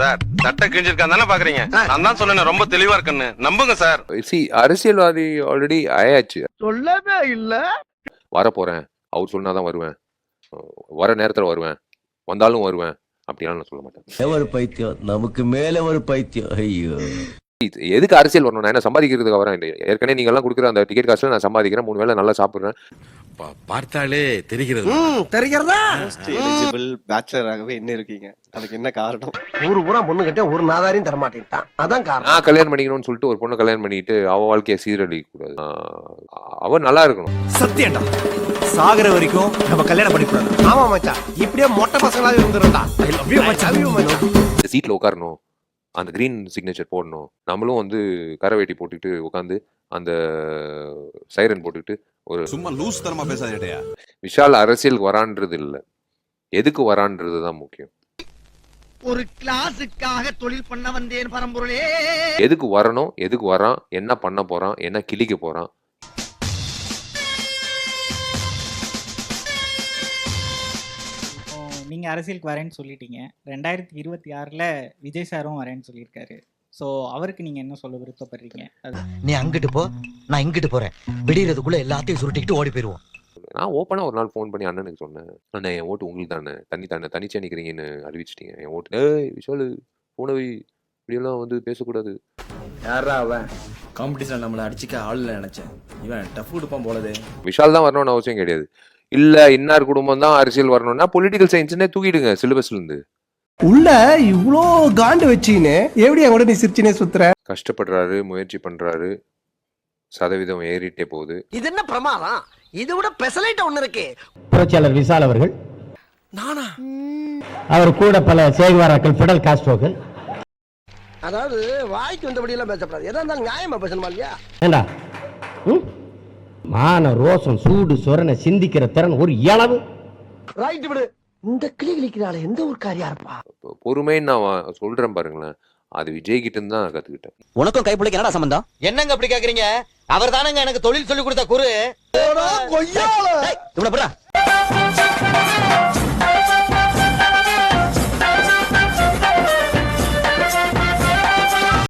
Sir. சட்டை கிழிஞ்சிருக்கான் தானே பாக்குறீங்க? நான் தான் சொன்னேன் ரொம்ப தெளிவா இருக்குன்னு. நம்புங்க சார். சி அரசியல்வாதி ஆல்ரெடி ஆயாச்சு. சொல்லவே இல்ல. வரப்போறேன். அவர் சொன்னாதான் வருவேன். வர நேரத்துல வருவேன். வந்தாலும் வருவேன். அப்படிலாம் நான் சொல்ல மாட்டேன். ஒரு பைத்தியம் நமக்கு மேல ஒரு பைத்தியம். ஐயோ. எதுக்கு அரசியல் வரணும் நான் என்ன சம்பாதிக்கிறதுக்கு வரேன் ஏற்கனவே நீங்க எல்லாம் கொடுக்குற அந்த டிக்கெட் காசுல நான் சம்பாதிக்கிறேன். மூணு வேளை நல்லா சாப்பிடுறேன். பார்த்தாலே தெரிகிறது. தெரிகிறதா? எலிஜிபிள் பேச்சுலராகவே என்ன இருக்கீங்க? அதுக்கு என்ன காரணம்? ஊரு பூரா பொண்ணு கிட்ட ஒரு நாதாரையும் தர மாட்டேன்ட்டான் அதான் காரணம். நான் கல்யாணம் பண்ணிக்கணும்னு சொல்லிட்டு ஒரு பொண்ணை கல்யாணம் பண்ணிட்டு அவ வாழ்க்கையை சீரழிக்க கூடாது அவ நல்லா இருக்கணும். சத்தியம்டா. சாகுற வரைக்கும் நம்ம கல்யாணம் பண்ணிக்கூடாது. ஆமா மச்சான். இப்படியே மொட்டை பசங்களாவே இருந்துருந்தா. ஐ லவ் யூ மச்சான். இந்த சீட்ல உட்காரணும். அந்த கிரீன் சிக்னேச்சர் போடணும். நம்மளும் வந்து கரை வேட்டி போட்டுட்டு உட்காந்து அந்த சைரன் போட்டுட்டு ஒரு சும்மா லூஸ் தரமா பேசாதேடையா விஷால் அரசியலுக்கு வரான்றது இல்ல. எதுக்கு வரான்றது தான் முக்கியம். ஒரு கிளாஸுக்காக தொழில் பண்ண வந்தேன் பரம்பொருளே. எதுக்கு வரணும்? எதுக்கு வரான்? என்ன பண்ண போறான்? என்ன கிழிக்க போறான்? இப்போ நீங்க அரசியலுக்கு வரேன்னு சொல்லிட்டீங்க. ரெண்டாயிரத்தி இருபத்தி ஆறுல விஜய் சாரும் வரேன்னு சொல்லியிருக்காரு. ஸோ அவருக்கு நீங்க என்ன சொல்ல விருப்பப்படுறீங்க? அது நீ அங்கிட்டு போ. நான் இங்கிட்டு போறேன். விடியறதுக்குள்ள எல்லாத்தையும் சுருட்டிக்கிட்டு ஓடி போயிருவோம். நான் ஓப்பனா ஒரு நாள் ஃபோன் பண்ணி அண்ணனுக்கு சொன்னேன். அண்ணன் என் ஓட்டு உங்களுக்கு தானே? தண்ணி தானே? தனிச்சா நிக்கிறீங்கன்னு அறிவிச்சிட்டீங்க. என் ஓட்டு ஏய் விஷாலு போனவை இப்படியெல்லாம் வந்து பேசக்கூடாது. யாரா அவன்? காம்படிஷன் நம்மள அடிச்சுக்க ஆள் நினைச்சேன். இவன் டஃப் கொடுப்பான் போலதே. விஷால் தான் வரணும்னு அவசியம் கிடையாது. இல்ல இன்னார் குடும்பம் தான் அரசியல் வரணும்னா பொலிட்டிக்கல் சயின்ஸ்னே தூக்கிடுங்க சிலபஸ்ல இருந்து. உள்ள இவ்ளோ காண்டு வச்சீன்னு எப்படி என் கூட நீ சிரிச்சினே சுத்துற? கஷ்டப்படுறாரு முயற்சி பண்றாரு சதவீதம் ஏறிட்டே போகுது. இது என்ன பிரமாதம்? இது விட பெசலைட் ஒண்ணு இருக்கு. புரட்சியாளர் விசால் அவர்கள். நானா? அவர் கூட பல சேகுவாராக்கள் பிடல் காஸ்ட்ரோக்கள். அதாவது வாய்க்கு வந்தபடி எல்லாம் பேசப்படாது. எதா இருந்தாலும் நியாயமா பேசணுமா இல்லையா? ஏண்டா? ம்? மான ரோசம் சூடு சொரண சிந்திக்கிற திறன் ஒரு இளவு ரைட் விடு. இந்த கிளி கிளிக்கிறாள் எந்த ஒரு காரியா இருப்பா பொறுமைன்னு நான் சொல்றேன் பாருங்களேன். அது விஜய் கிட்ட இருந்து தான் கத்துக்கிட்டேன். உனக்கும் கைப்பிள்ளைக்கு என்னடா சம்பந்தம்? என்னங்க அப்படி கேக்குறீங்க? அவர் தானங்க எனக்கு தொழில் சொல்லி கொடுத்த குரு. கொய்யால. இவ்வளவு